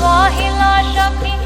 বহিল সখী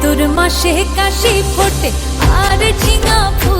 ভাদুর মাসে কাশি ফোটে আর ঝিঙা ফুল